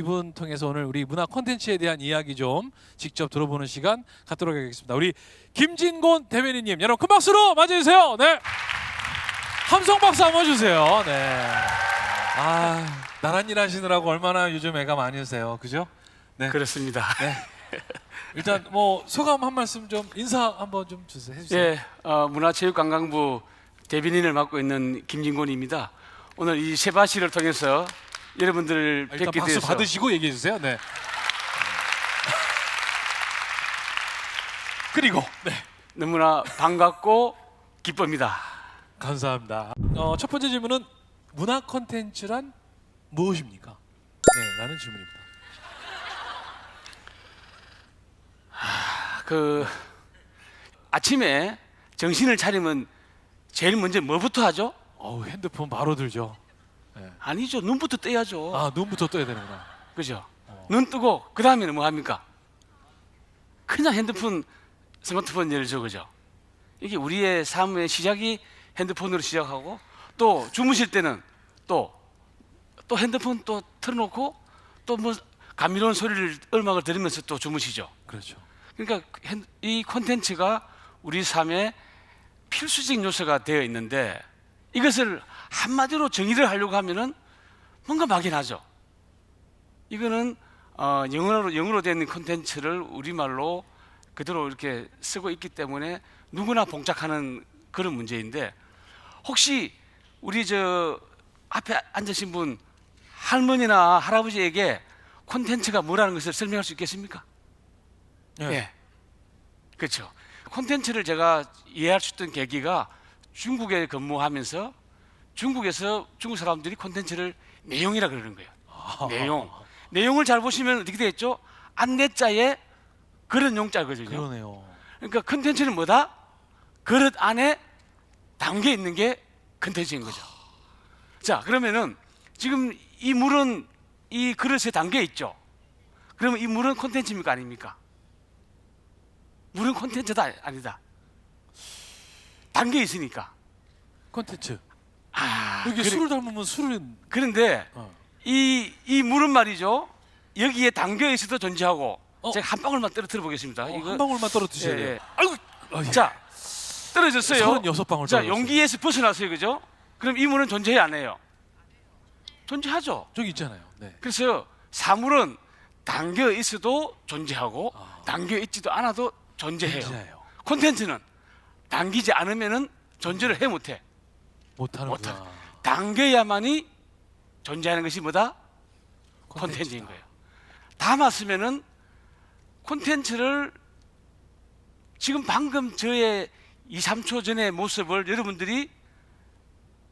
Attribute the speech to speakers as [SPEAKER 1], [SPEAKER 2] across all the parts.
[SPEAKER 1] 이분 통해서 오늘 우리 문화 콘텐츠에 대한 이야기 좀 직접 들어보는 시간 갖도록 하겠습니다. 우리 김진곤 대변인님 여러분 큰 박수로 맞이해주세요. 네. 함성 박수 한번 주세요. 네. 아 나란 일 하시느라고 얼마나 요즘 애가 많으세요. 그죠? 네.
[SPEAKER 2] 그렇습니다.
[SPEAKER 1] 일단 뭐 소감 한 말씀 좀 인사 한번 좀 주세요. 해주세요.
[SPEAKER 2] 예, 어, 문화체육관광부 대변인을 맡고 있는 김진곤입니다. 오늘 이 세바시를 통해서 여러분들을
[SPEAKER 1] 아, 일단
[SPEAKER 2] 뵙게
[SPEAKER 1] 박수
[SPEAKER 2] 돼서
[SPEAKER 1] 받으시고 얘기해 주세요. 네. 그리고 네.
[SPEAKER 2] 너무나 반갑고 기쁩니다.
[SPEAKER 1] 감사합니다. 어, 첫 번째 질문은 문화 콘텐츠란 무엇입니까? 네, 라는 질문입니다.
[SPEAKER 2] 그 아침에 정신을 차리면 제일 먼저 뭐부터 하죠?
[SPEAKER 1] 어우, 핸드폰 바로 들죠.
[SPEAKER 2] 아니죠. 눈부터 떼야죠.
[SPEAKER 1] 아, 눈부터 떠야 되는구나.
[SPEAKER 2] 그죠? 눈 뜨고 그 다음에는 뭐 합니까? 그냥 핸드폰, 스마트폰 열죠, 그죠? 이게 우리의 삶의 시작이 핸드폰으로 시작하고 또 주무실 때는 또 또 핸드폰 또 틀어놓고 또 뭐 감미로운 소리를 음악을 들으면서 또 주무시죠.
[SPEAKER 1] 그렇죠.
[SPEAKER 2] 그러니까 핸- 이 콘텐츠가 우리 삶의 필수적인 요소가 되어 있는데 이것을 한마디로 정의를 하려고 하면은 뭔가 막연하죠. 이거는 어, 영어로 영어로 된 콘텐츠를 우리말로 그대로 이렇게 쓰고 있기 때문에 누구나 봉착하는 그런 문제인데 혹시 우리 저 앞에 앉으신 분 할머니나 할아버지에게 콘텐츠가 뭐라는 것을 설명할 수 있겠습니까?
[SPEAKER 1] 네.
[SPEAKER 2] 예. 그렇죠. 콘텐츠를 제가 이해할 수 있던 계기가 중국에 근무하면서 중국에서 중국 사람들이 콘텐츠를 내용이라 그러는 거예요. 내용. 내용을 잘 보시면 어떻게 되겠죠? 안내자에 그런 용자거든요.
[SPEAKER 1] 그러네요.
[SPEAKER 2] 그러니까 컨텐츠는 뭐다? 그릇 안에 담겨 있는 게 컨텐츠인 거죠. 자, 그러면은 지금 이 물은 이 그릇에 담겨 있죠. 그러면 이 물은 콘텐츠입니까 아닙니까? 물은 콘텐츠다 아니다. 담겨 있으니까.
[SPEAKER 1] 콘텐츠.
[SPEAKER 2] 아,
[SPEAKER 1] 여기
[SPEAKER 2] 그래-
[SPEAKER 1] 술을 담으면 술은
[SPEAKER 2] 그런데
[SPEAKER 1] 어.
[SPEAKER 2] 이, 이 물은 말이죠. 여기에 담겨 있어도 존재하고
[SPEAKER 1] 어?
[SPEAKER 2] 제가 한 방울만 떨어뜨려 보겠습니다.
[SPEAKER 1] 어, 한 방울만 떨어뜨셔야
[SPEAKER 2] 예,
[SPEAKER 1] 돼요.
[SPEAKER 2] 예.
[SPEAKER 1] 아이고. 아, 예.
[SPEAKER 2] 자, 떨어졌어요.
[SPEAKER 1] 36방울
[SPEAKER 2] 자,
[SPEAKER 1] 떨어졌어요.
[SPEAKER 2] 용기에서 벗어났어요. 그죠? 그럼 이 물은 존재해 안 해요? 존재하죠.
[SPEAKER 1] 저기 있잖아요. 네.
[SPEAKER 2] 그래서 사물은 담겨 있어도 존재하고
[SPEAKER 1] 아.
[SPEAKER 2] 담겨 있지도 않아도 존재해요.
[SPEAKER 1] 존재해요.
[SPEAKER 2] 콘텐츠는 담기지 않으면은 존재를 해 못해.
[SPEAKER 1] 못하는구나.
[SPEAKER 2] 담겨야만이 존재하는 것이 뭐다? 콘텐츠인 거예요. 담았으면은 콘텐츠를 지금 방금 저의 2, 3초 전의 모습을 여러분들이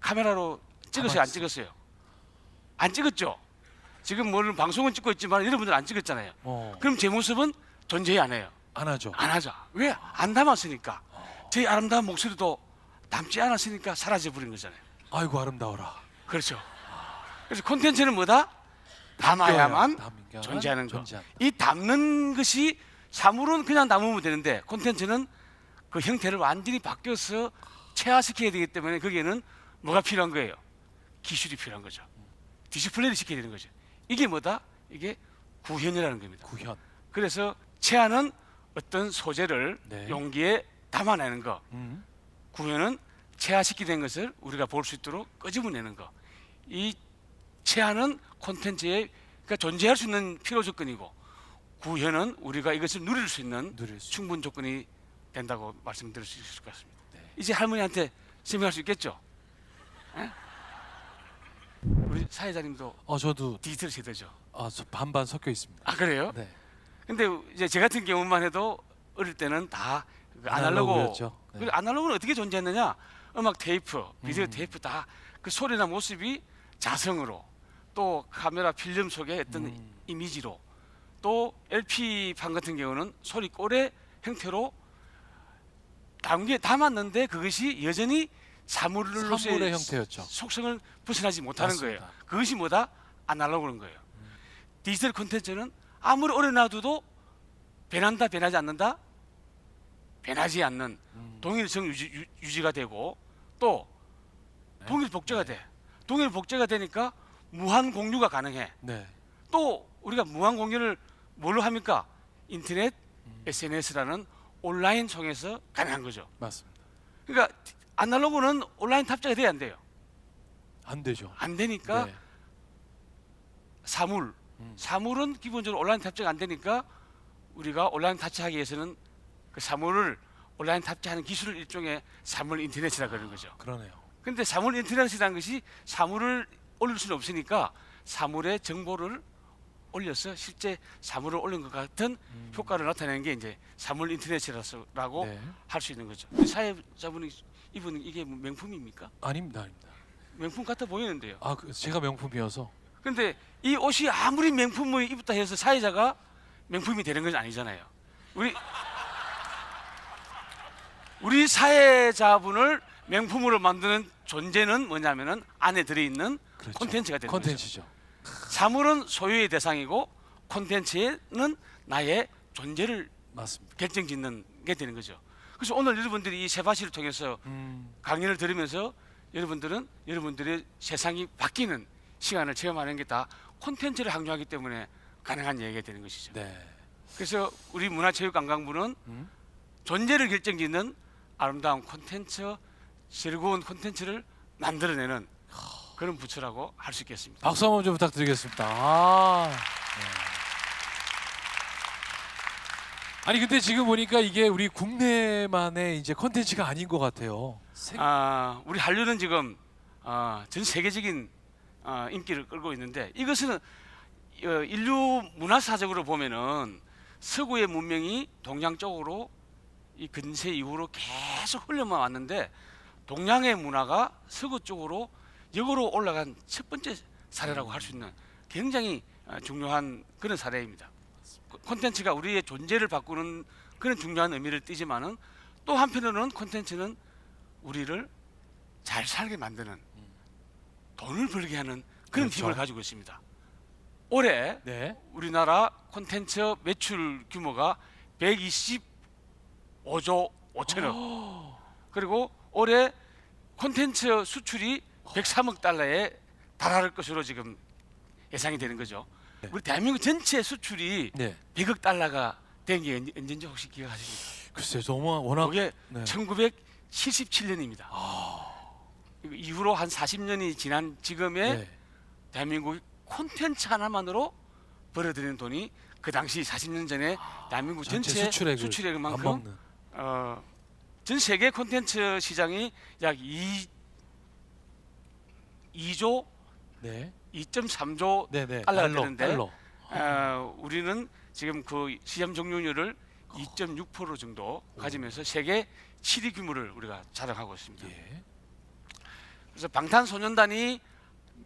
[SPEAKER 2] 카메라로 찍었어요, 안. 찍었어요? 안 찍었죠? 지금 뭐 방송은 찍고 있지만 여러분들 안 찍었잖아요.
[SPEAKER 1] 어,
[SPEAKER 2] 그럼 제 모습은 존재 안 해요.
[SPEAKER 1] 안 하죠.
[SPEAKER 2] 안 하죠. 왜? 안 담았으니까. 제 아름다운 목소리도 담지 않았으니까 사라져 버린 거잖아요.
[SPEAKER 1] 아이고 아름다워라.
[SPEAKER 2] 그렇죠. 그래서 콘텐츠는 뭐다? 담아야만
[SPEAKER 1] 담겨야만
[SPEAKER 2] 존재하는 거.
[SPEAKER 1] 존재한다.
[SPEAKER 2] 이 담는 것이 사물은 그냥 담으면 되는데 콘텐츠는 그 형태를 완전히 바뀌어서 체화시켜야 되기 때문에 거기에는 뭐가 필요한 거예요? 기술이 필요한 거죠. 디스플레이를 시켜야 되는 거죠. 이게 뭐다? 이게 구현이라는 겁니다.
[SPEAKER 1] 구현.
[SPEAKER 2] 그래서 체화는 어떤 소재를
[SPEAKER 1] 네.
[SPEAKER 2] 용기에 담아내는 거.
[SPEAKER 1] 음.
[SPEAKER 2] 구현은 체화시키는 것을 우리가 볼 수 있도록 끄집어내는 거. 이 체화는 콘텐츠에 그러니까 존재할 수 있는 필요 조건이고 구현은 우리가 이것을 누릴 수 있는
[SPEAKER 1] 누릴 수.
[SPEAKER 2] 충분 조건이 된다고 말씀드릴 수 있을 것 같습니다.
[SPEAKER 1] 네.
[SPEAKER 2] 이제 할머니한테 설명할 수 있겠죠? 예? 우리 사회자님도
[SPEAKER 1] 어 저도
[SPEAKER 2] 디지털 세대죠.
[SPEAKER 1] 아, 저 반반 섞여 있습니다.
[SPEAKER 2] 아 그래요?
[SPEAKER 1] 네.
[SPEAKER 2] 근데 이제 제 같은 경우만 해도 어릴 때는 다그 아날로그
[SPEAKER 1] 아날로그였죠. 네.
[SPEAKER 2] 그리고 아날로그는 어떻게 존재했느냐? 음악 테이프, 비디오
[SPEAKER 1] 음.
[SPEAKER 2] 테이프 다 그 소리나 모습이 자성으로 또 카메라 필름 속에 어떤
[SPEAKER 1] 음.
[SPEAKER 2] 이미지로 또 LP 판 같은 경우는 소리 꼴의 형태로 담겨 담았는데 그것이 여전히 사물로서의
[SPEAKER 1] 사물의 형태였죠.
[SPEAKER 2] 속성을 벗어나지 못하는
[SPEAKER 1] 맞습니다.
[SPEAKER 2] 거예요. 그것이 뭐다? 아날로그는 거예요. 디지털 콘텐츠는 아무리 오래 놔둬도 변한다 변하지 않는다 변하지 않는
[SPEAKER 1] 음.
[SPEAKER 2] 동일성 유지, 가 되고 또
[SPEAKER 1] 네.
[SPEAKER 2] 동일 복제가 돼 동일 복제가 되니까 무한 공유가 가능해
[SPEAKER 1] 네.
[SPEAKER 2] 또 우리가 무한 공유를 뭘로 합니까? 인터넷,
[SPEAKER 1] 음.
[SPEAKER 2] SNS라는 온라인 통해서 가능한 거죠.
[SPEAKER 1] 맞습니다.
[SPEAKER 2] 그러니까 아날로그는 온라인 탑재가 돼야 안 돼요.
[SPEAKER 1] 안 되죠.
[SPEAKER 2] 안 되니까
[SPEAKER 1] 네.
[SPEAKER 2] 사물,
[SPEAKER 1] 음.
[SPEAKER 2] 사물은 기본적으로 온라인 탑재가 안 되니까 우리가 온라인 탑재하기 위해서는 그 사물을 온라인 탑재하는 기술을 일종의 사물 인터넷이라 그러는 거죠.
[SPEAKER 1] 그러네요.
[SPEAKER 2] 근데 사물 인터넷이라는 것이 사물을 올릴 수는 없으니까 사물의 정보를 올려서 실제 사물을 올린 것 같은
[SPEAKER 1] 음.
[SPEAKER 2] 효과를 나타내는 게 이제 사물 인터넷이라고
[SPEAKER 1] 네.
[SPEAKER 2] 할수 있는 거죠. 사회자분이 이분 이게 명품입니까?
[SPEAKER 1] 아닙니다, 아닙니다.
[SPEAKER 2] 명품 같아 보이는데요.
[SPEAKER 1] 아, 그 제가 명품이어서
[SPEAKER 2] 근데 이 옷이 아무리 명품을 입었다 해서 사회자가 명품이 되는 건 아니잖아요. 우리 우리 사회자분을 명품으로 만드는 존재는 뭐냐면은 안에 들어 있는
[SPEAKER 1] 그렇죠.
[SPEAKER 2] 콘텐츠가 되는 거죠.
[SPEAKER 1] 콘텐츠죠.
[SPEAKER 2] 사물은 소유의 대상이고 콘텐츠는 나의 존재를
[SPEAKER 1] 맞습니다.
[SPEAKER 2] 결정짓는 게 되는 거죠. 그래서 오늘 여러분들이 이 세바시를 통해서
[SPEAKER 1] 음,
[SPEAKER 2] 강연을 들으면서 여러분들은 여러분들의 세상이 바뀌는 시간을 체험하는 게 다 콘텐츠를 항조하기 때문에 가능한 얘기가 되는 것이죠.
[SPEAKER 1] 네.
[SPEAKER 2] 그래서 우리 문화체육관광부는
[SPEAKER 1] 음.
[SPEAKER 2] 존재를 결정짓는 아름다운 콘텐츠, 즐거운 콘텐츠를 만들어내는 그런 부처라고 할 수 있겠습니다.
[SPEAKER 1] 박수 한번 좀 부탁드리겠습니다. 아. 네. 아니 근데 지금 보니까 이게 우리 국내만의 이제 콘텐츠가 아닌 것 같아요. 세-
[SPEAKER 2] 아, 우리 한류는 지금 아, 전 세계적인 아, 인기를 끌고 있는데 이것은 어, 인류 문화사적으로 보면은 서구의 문명이 동양 쪽으로 이 근세 이후로 계속 흘러만 왔는데 동양의 문화가 서구 쪽으로 역으로 올라간 첫 번째 사례라고 할 수 있는 굉장히 아, 중요한 그런 사례입니다. 콘텐츠가 우리의 존재를 바꾸는 그런 중요한 의미를 띠지만은 또 한편으로는 콘텐츠는 우리를 잘 살게 만드는 돈을 벌게 하는 그런
[SPEAKER 1] 그렇죠.
[SPEAKER 2] 힘을 가지고 있습니다. 올해
[SPEAKER 1] 네.
[SPEAKER 2] 우리나라 콘텐츠 매출 규모가 125조 5천억. 그리고 올해 콘텐츠 수출이 103억 달러에 달할 것으로 지금 예상이 되는 거죠.
[SPEAKER 1] 네.
[SPEAKER 2] 우리 대한민국 전체 수출이
[SPEAKER 1] 네.
[SPEAKER 2] 100억 달러가 된 게 언제인지 혹시 기억하십니까?
[SPEAKER 1] 글쎄요, 너무 워낙
[SPEAKER 2] 그게
[SPEAKER 1] 네.
[SPEAKER 2] 1977년입니다. 이후로 한 40년이 지난 지금의
[SPEAKER 1] 네.
[SPEAKER 2] 대한민국 콘텐츠 하나만으로 벌어들이는 돈이 그 당시 40년 전에 대한민국 전체,
[SPEAKER 1] 전체 수출액을 안
[SPEAKER 2] 수출액만큼. 어, 전 세계 콘텐츠 시장이 약 2, 2조,
[SPEAKER 1] 네.
[SPEAKER 2] 2.3조
[SPEAKER 1] 네, 네.
[SPEAKER 2] 달러가
[SPEAKER 1] 달러,
[SPEAKER 2] 되는데
[SPEAKER 1] 달러.
[SPEAKER 2] 어, 우리는 지금 그 시장 점유율을 2.6% 정도 가지면서 세계 7위 규모를 우리가 자랑하고 있습니다.
[SPEAKER 1] 예.
[SPEAKER 2] 그래서 방탄소년단이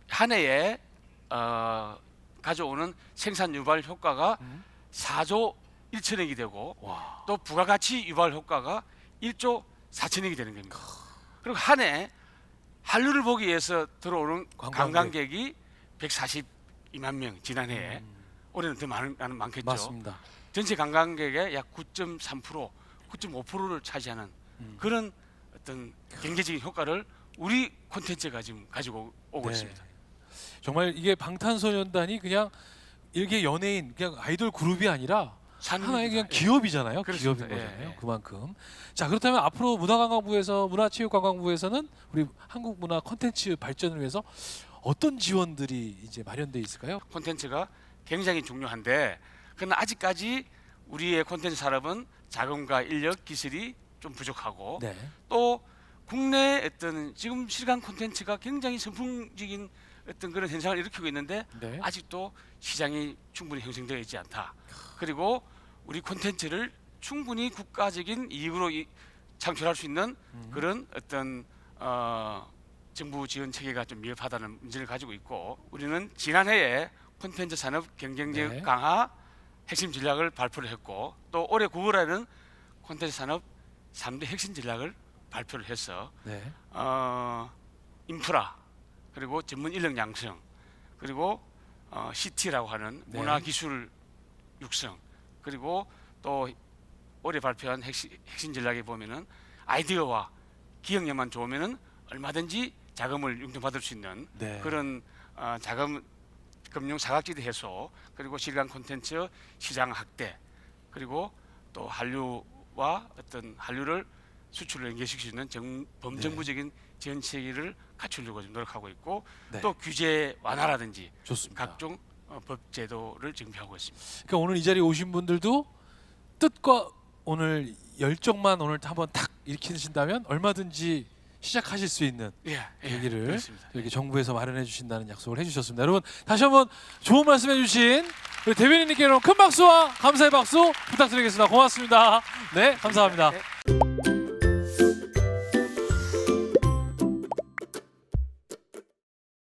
[SPEAKER 2] 한 해에 어, 가져오는 생산 유발 효과가
[SPEAKER 1] 음.
[SPEAKER 2] 4조 1천억이 되고
[SPEAKER 1] 와.
[SPEAKER 2] 또 부가가치 유발 효과가 1조 4천억이 되는 겁니다. 그리고 한 해 한류를 보기 위해서 들어오는
[SPEAKER 1] 관광객.
[SPEAKER 2] 관광객이 142만 명 지난해에
[SPEAKER 1] 음,
[SPEAKER 2] 올해는 더 많은, 많은 많겠죠.
[SPEAKER 1] 맞습니다.
[SPEAKER 2] 전체 관광객의 약 9.3%, 9.5%를 차지하는
[SPEAKER 1] 음.
[SPEAKER 2] 그런 어떤 경제적인 효과를 우리 콘텐츠가 지금 가지고 오고
[SPEAKER 1] 네.
[SPEAKER 2] 있습니다.
[SPEAKER 1] 정말 이게 방탄소년단이 그냥 일개 연예인 그냥 아이돌 그룹이 아니라 하나의 그냥
[SPEAKER 2] 예.
[SPEAKER 1] 기업이잖아요.
[SPEAKER 2] 그렇습니다.
[SPEAKER 1] 기업인
[SPEAKER 2] 예,
[SPEAKER 1] 거잖아요.
[SPEAKER 2] 예.
[SPEAKER 1] 그만큼. 자 그렇다면 앞으로 문화관광부에서 문화체육관광부에서는 우리 한국 문화 콘텐츠 발전을 위해서 어떤 지원들이 이제 마련돼 있을까요?
[SPEAKER 2] 콘텐츠가 굉장히 중요한데 그러나 아직까지 우리의 콘텐츠 산업은 자금과 인력, 기술이 좀 부족하고
[SPEAKER 1] 네.
[SPEAKER 2] 또 국내 어떤 지금 실감 콘텐츠가 굉장히 선풍적인 어떤 그런 현상을 일으키고 있는데
[SPEAKER 1] 네.
[SPEAKER 2] 아직도 시장이 충분히 형성되어 있지 않다. 그리고 우리 콘텐츠를 충분히 국가적인 이익으로 이- 창출할 수 있는
[SPEAKER 1] 음.
[SPEAKER 2] 그런 어떤 어, 정부 지원 체계가 좀 미흡하다는 문제를 가지고 있고 우리는 지난해에 콘텐츠 산업 경쟁력
[SPEAKER 1] 네.
[SPEAKER 2] 강화 핵심 전략을 발표를 했고 또 올해 9월에는 콘텐츠 산업 3대 핵심 전략을 발표를 해서
[SPEAKER 1] 네.
[SPEAKER 2] 어, 인프라 그리고 전문 인력 양성 그리고 어, CT라고 하는
[SPEAKER 1] 네.
[SPEAKER 2] 문화 기술 육성 그리고 또 올해 발표한 핵심, 핵심 전략에 보면은 아이디어와 기억력만 좋으면은 얼마든지 자금을 융통받을 수 있는
[SPEAKER 1] 네.
[SPEAKER 2] 그런 어, 자금 금융 사각지대 해소 그리고 질감 콘텐츠 시장 확대 그리고 또 한류와 어떤 한류를 수출을 연계시킬 수 있는 정, 범정부적인 지 원 체계를 갖추려고 좀 노력하고 있고
[SPEAKER 1] 네.
[SPEAKER 2] 또 규제 완화라든지
[SPEAKER 1] 좋습니다.
[SPEAKER 2] 각종 어, 법 제도를 정비하고 있습니다.
[SPEAKER 1] 그러니까 오늘 이 자리에 오신 분들도 뜻과 오늘 열정만 오늘 한번 탁 일으키신다면 얼마든지 시작하실 수 있는
[SPEAKER 2] 예, 예,
[SPEAKER 1] 얘기를
[SPEAKER 2] 그렇습니다.
[SPEAKER 1] 이렇게 정부에서 마련해 주신다는 약속을 해주셨습니다. 여러분 다시 한번 좋은 말씀해 주신 우리 대변인님께 여러분 큰 박수와 감사의 박수 부탁드리겠습니다. 고맙습니다. 네, 감사합니다.
[SPEAKER 2] 네.